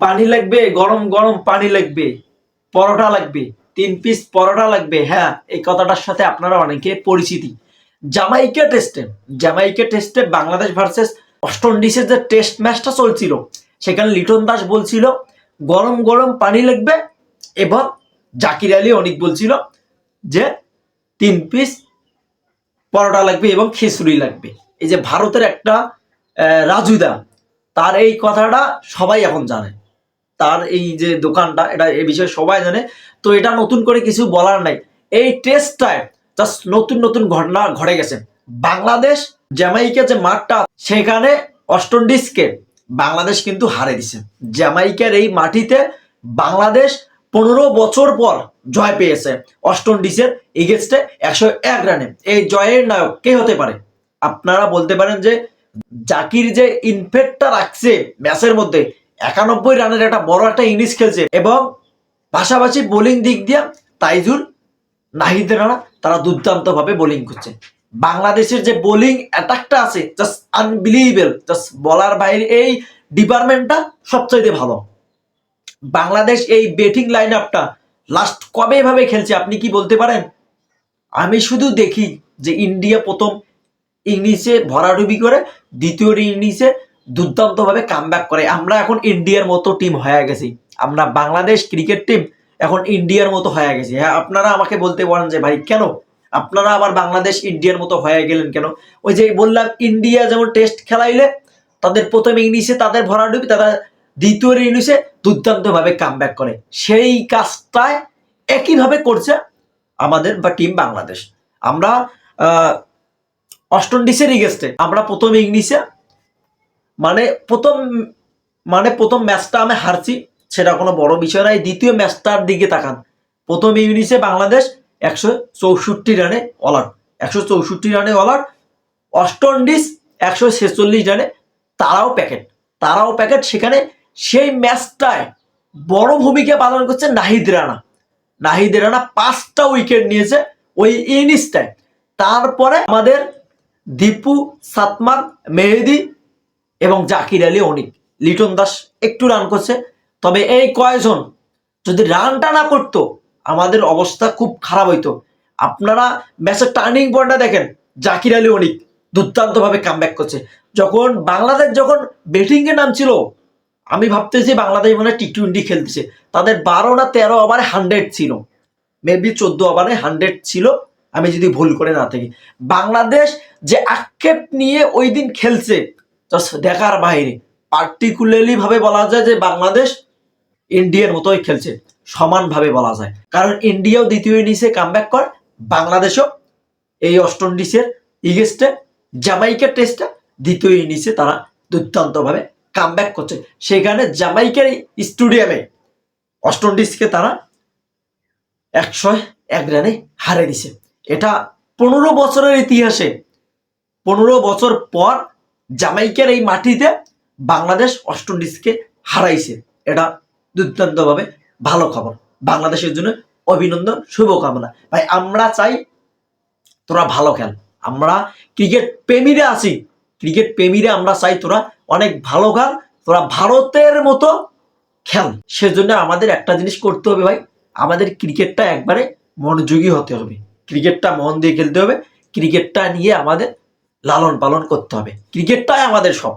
পানি লাগবে, গরম গরম পানি লাগবে, পরোটা লাগবে, তিন পিস পরোটা লাগবে হ্যাঁ এই কথাটার সাথে আপনারা অনেকে পরিচিতি। জামাইকা টেস্টে জামাইকা টেস্টে বাংলাদেশ ভার্সেস ওয়েস্ট ইন্ডিজের যে টেস্ট ম্যাচটা চলছিল, সেখানে লিটন দাস বলছিল, গরম গরম পানি লাগবে। এবং জাকির আলী অনেক বলছিল যে, তিন পিস পরোটা লাগবে এবং খিচুড়ি লাগবে। এই যে ভারতের একটা রাজুদা, তার এই কথাটা সবাই এখন জানে। তার এই যে দোকানটা, এটা এই বিষয়ে সবাই জানে। তো এটা নতুন করে কিছু বলার নাই। এই টেস্টটায় জাস্ট নতুন নতুন ঘটনা ঘটে গেছে। বাংলাদেশ, জ্যামাইকা যে মাঠটা, সেখানে অস্টন্ডিজকে বাংলাদেশ কিন্তু হারে দিছে। জ্যামাইকার এই মাটিতে বাংলাদেশ পনেরো বছর পর জয় পেয়েছে অস্টন্ডিজের এগেনস্টে একশো এক রানে এই জয়ের নায়ক কে হতে পারে? আপনারা বলতে পারেন যে জাকির যে ইনফেক্টটা রাখছে ম্যাচের মধ্যে একানব্বই রানের একটা বড় একটা ইনিংস খেলছে এবং পাশাপাশি বোলিং দিক দিয়ে তাইজুল, নাহিদ রানা, তারা দুর্দান্তভাবে বোলিং করছে। বাংলাদেশের যে বোলিং অ্যাটাকটা আছে জাস্ট আনবিলিভেবল জাস্ট বলার বাইরে এই ডিপার্টমেন্টটা সবচাইতে ভালো। বাংলাদেশ এই ব্যাটিং লাইন আপটা লাস্ট কবে এভাবে খেলছে আপনি কি বলতে পারেন? আমি শুধু দেখি যে ইন্ডিয়া প্রথম ইংলিশে ভরাডুবি করে, দ্বিতীয় ইংলিশে দুর্দান্তভাবে কামব্যাক করে। আমরা এখন ইন্ডিয়ার মতো টিম হয়ে গেছি। আমরা বাংলাদেশ ক্রিকেট টিম এখন ইন্ডিয়ার মতো হয়ে গেছি। হ্যাঁ আপনারা আমাকে বলতে পারেন যে ভাই কেন? আপনারা আবার বাংলাদেশ ইন্ডিয়ার মতো হয়ে গেলেন কেন? ওই যে বললাম ইন্ডিয়া যেমন টেস্ট খেলাইলে তাদের প্রথম ইংলিশে তাদের ভরাডুবি তারা দ্বিতীয় ইংলিশে দুর্দান্তভাবে কামব্যাক করে। সেই কাজটায় একইভাবে করছে আমাদের বা টিম বাংলাদেশ। আমরা আহ, অস্টন্ডিসের ইগেস্টে আমরা প্রথম ইংলিশে মানে প্রথম মানে প্রথম ম্যাচটা আমি হারছি, সেটা কোনো বড় বিষয় নয়। দ্বিতীয় ম্যাচটার দিকে তাকান। প্রথম ইংলিশে বাংলাদেশ একশো চৌষট্টি রানে অল আউট একশো চৌষট্টি রানে অল আউট অস্টন্ডিস একশো ছেচল্লিশ রানে তারাও প্যাকেট তারাও প্যাকেট সেখানে সেই ম্যাচটায় বড় ভূমিকা পালন করছে নাহিদ রানা। নাহিদ রানা পাঁচটা উইকেট নিয়েছে ওই ইনিংসটায় তারপরে আমাদের দীপু, সাতমান, মেহেদি এবং জাকির আলী অনিক। লিটন দাস একটু রান করছে। তবে এই কয়জন যদি রানটা না করতো, আমাদের অবস্থা খুব খারাপ হইতো। আপনারা ম্যাচের টার্নিং পয়েন্টটা দেখেন, জাকির আলী অনিক দুর্দান্তভাবে কামব্যাক করছে। যখন বাংলাদেশ যখন ব্যাটিংয়ে নামছিল, আমি ভাবতেছি বাংলাদেশ মানে টি টোয়েন্টি খেলতেছে। তাদের বারো না তেরো ওভারে হান্ড্রেড ছিল। মেবি চোদ্দ ওভারে হান্ড্রেড ছিল। আমি যদি ভুল করে না থাকি। বাংলাদেশ যে আক্ষেপ নিয়ে ওই দিন খেলছে জাস্ট দেখার বাইরে পার্টিকুলারলি ভাবে বলা যায় যে বাংলাদেশ ইন্ডিয়ার মতোই খেলছে। সমানভাবে বলা যায়। কারণ ইন্ডিয়াও দ্বিতীয় ইনিংসে কামব্যাক করে, বাংলাদেশও এই অস্টন্ডিসের ইগেস্টে জামাইকার টেস্টে দ্বিতীয় ইনিংসে তারা দুর্দান্তভাবে কামব্যাক করছে। সেখানে জামাইকার স্টেডিয়ামে অস্টন্ডিসকে তারা একশো এক রানে হারে দিছে এটা পনেরো বছরের ইতিহাসে, পনেরো বছর পর জামাইকার এই মাটিতে বাংলাদেশ অস্টন্ডিজকে হারাইছে। এটা দুর্দান্তভাবে ভালো খবর। বাংলাদেশের জন্য অভিনন্দন, শুভকামনা। ভাই, আমরা চাই তোরা ভালো খেল। আমরা ক্রিকেট প্রেমীরা আছি। ক্রিকেট প্রেমীরা আমরা চাই তোরা অনেক ভালো খেল, তোরা ভারতের মতো খেল। সেজন্য আমাদের একটা জিনিস করতে হবে ভাই, আমাদের ক্রিকেটটা একবারে মনোযোগী হতে হবে। ক্রিকেটটা মন দিয়ে খেলতে হবে। ক্রিকেটটা নিয়ে আমাদের লালন পালন করতে হবে। ক্রিকেটটাই আমাদের সব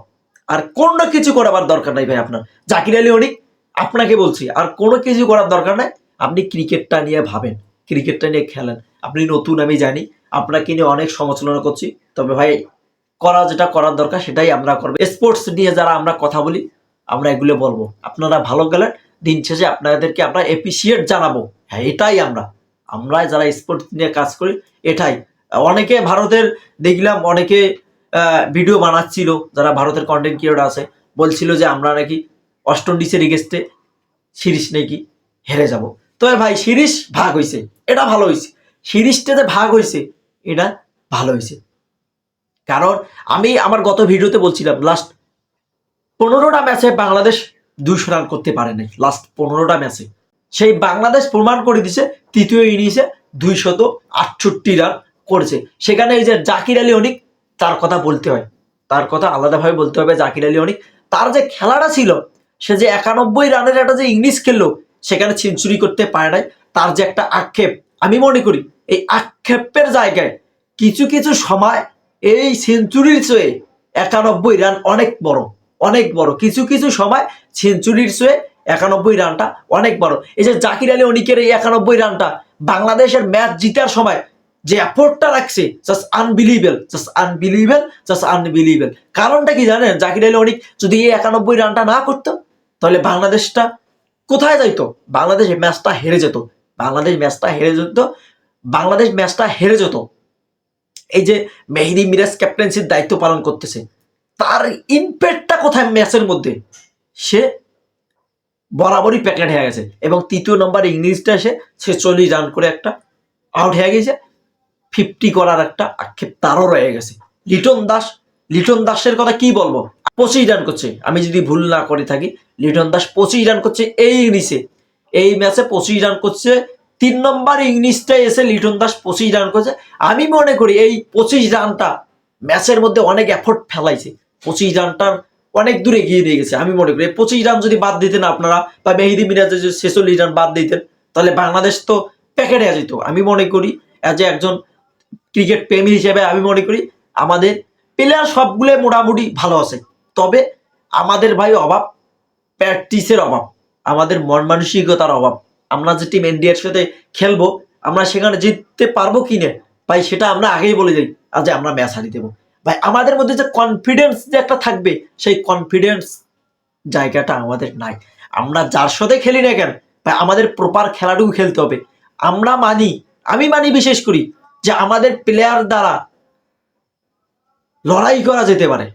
আর কোনো কিছু করাবার দরকার নাই ভাই আপনার। জাকির আলী অনিক আপনাকে বলছি, আর কোনো কিছু করার দরকার নাই। আপনি ক্রিকেটটা নিয়ে ভাবেন, ক্রিকেটটা নিয়ে খেলেন। আপনি নতুন, আমি জানি। আপনাকে নিয়ে অনেক সমালোচনা করছি। তবে ভাই, করা যেটা করার দরকার, সেটাই আমরা করব। স্পোর্টস নিয়ে যারা আমরা কথা বলি, আমরা এগুলো বলব। আপনারা ভালো গেলেন, দিন শেষে আপনাদেরকে আমরা এপ্রিসিয়েট জানাব। হ্যাঁ এটাই আমরা। আমরা যারা স্পোর্টস নিয়ে কাজ করি, এটাই। অনেকে ভারতের দেখলাম, অনেকে ভিডিও বানাচ্ছিল, যারা ভারতের কন্টেন্ট ক্রিয়েটর আছে, বলছিল যে আমরা নাকি অস্টন্ডিসের এগেস্টে সিরিজ নাকি হেরে যাব। তবে ভাই, সিরিজ ভাগ হয়েছে এটা ভালো হয়েছে সিরিজটা যে ভাগ হয়েছে এটা ভালো হয়েছে কারণ আমি আমার গত ভিডিওতে বলছিলাম লাস্ট পনেরোটা ম্যাচে বাংলাদেশ দুশো রান করতে পারে নাই। লাস্ট পনেরোটা ম্যাচে সেই বাংলাদেশ প্রমাণ করে দিছে, তৃতীয় ইনিংসে দুইশত আটষট্টি রান করেছে। সেখানে এই যে জাকির আলী অনিক, তার কথা বলতে হয়। তার কথা আলাদাভাবে বলতে হবে জাকির আলী অনিক। তার যে খেলাটা ছিল, সে যে একানব্বই রানের একটা যে ইংলিশ খেললো, সেখানে সেঞ্চুরি করতে পারে নাই। তার যে একটা আক্ষেপ, আমি মনে করি, এই আক্ষেপের জায়গায় কিছু কিছু সময় এই সেঞ্চুরির চেয়ে একানব্বই রান অনেক বড় অনেক বড়। কিছু কিছু সময় সেঞ্চুরির চেয়ে একানব্বই রানটা অনেক বড়। এই যে জাকির আলী অনিকের এই একানব্বই রানটা, বাংলাদেশের ম্যাচ জিতার সময় যে অ্যাফোর্টটা রাখছে just unbelievable just unbelievable just unbelievable কারণটা কি জানেন? জাকির আলী অনিক যদি এই একানব্বই রানটা না করতো, তাহলে বাংলাদেশটা কোথায় যাইতো? বাংলাদেশ ম্যাচটা হেরে যেত। বাংলাদেশ ম্যাচটা হেরে যেত, বাংলাদেশ ম্যাচটা হেরে যেত। এই যে মেহেদি মিরাজ ক্যাপ্টেন্সির দায়িত্ব পালন করতেছে, তার ইম্প্যাক্টটা কোথায় ম্যাচের মধ্যে? সে বরাবরই প্যাকেট হয়ে গেছে। এবং তৃতীয় নম্বর ইংলিশটা এসে ছেচল্লিশ রান করে একটা আউট হয়ে গেছে। ফিফটি করার একটা আক্ষেপ তারও রয়ে গেছে। লিটন দাস, লিটন দাসের কথা কি বলব? পঁচিশ রান করছে। আমি যদি ভুল না করে থাকি, লিটন দাস পঁচিশ রান করছে এই ইংলিশে এই ম্যাচে পঁচিশ রান করছে। তিন নম্বর ইংলিশটা এসে লিটন দাস পঁচিশ রান করছে। আমি মনে করি এই পঁচিশ রানটা ম্যাচের মধ্যে অনেক এফোর্ট ফেলাইছে। পঁচিশ রানটার অনেক দূরে এগিয়ে নিয়ে গেছে। আমি মনে করি এই পঁচিশ রান যদি বাদ দিতেন আপনারা বা মেহিদি মিরাজের যদি ছেচল্লিশ রান বাদ দিতেন, তাহলে বাংলাদেশ তো প্যাকেটে যেত। আমি মনে করি অ্যাজ এ একজন ক্রিকেট প্রেমী হিসেবে আমি মনে করি আমাদের প্লেয়ার সবগুলো মোটামুটি ভালো আছে। তবে আমাদের ভাই অভাব প্র্যাকটিসের অভাব, আমাদের মন মানসিকতার অভাব। আমরা যে টিম ইন্ডিয়ার সাথে খেলব, আমরা সেখানে জিততে পারব কি না? ভাই, সেটা আমরা আগেই বলে যাই আজ আমরা ম্যাচ হারিয়ে দেবো। ভাই, আমাদের মধ্যে যে কনফিডেন্স যে একটা থাকবে, সেই কনফিডেন্স জায়গাটা আমাদের নাই। আমরা যার সাথে খেলি না কেন, ভাই, আমাদের প্রপার খেলাটুকু খেলতে হবে। আমরা মানি, আমি মানি বিশেষ করি যে আমাদের প্লেয়ার দ্বারা লড়াই করা যেতে পারে।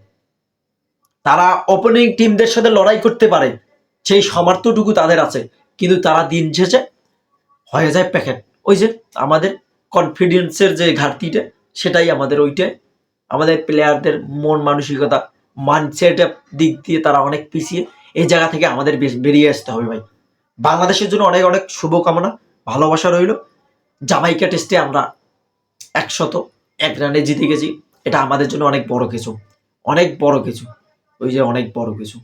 তারা ওপেনিং টিমদের সাথে লড়াই করতে পারে। সেই সামর্থ্যটুকু তাদের আছে। কিন্তু তারা দিন শেষে হয়ে যায় প্যাকেট। ওই যে আমাদের কনফিডেন্সের যে ঘাটতিটা, সেটাই আমাদের ওইটাই আমাদের প্লেয়ারদের মন মানসিকতা মাইন্ডসেটের দিক দিয়ে তারা অনেক পিছিয়ে। এই জায়গা থেকে আমাদের বেরিয়ে আসতে হবে ভাই। বাংলাদেশের জন্য অনেক অনেক শুভকামনা, ভালোবাসা রইল। জামাইকা টেস্টে আমরা একশত, এক রানে জিতে গেছি। এটা আমাদের জন্য অনেক বড় কিছু। অনেক বড় কিছু। ওই যে অনেক বড় কিছু।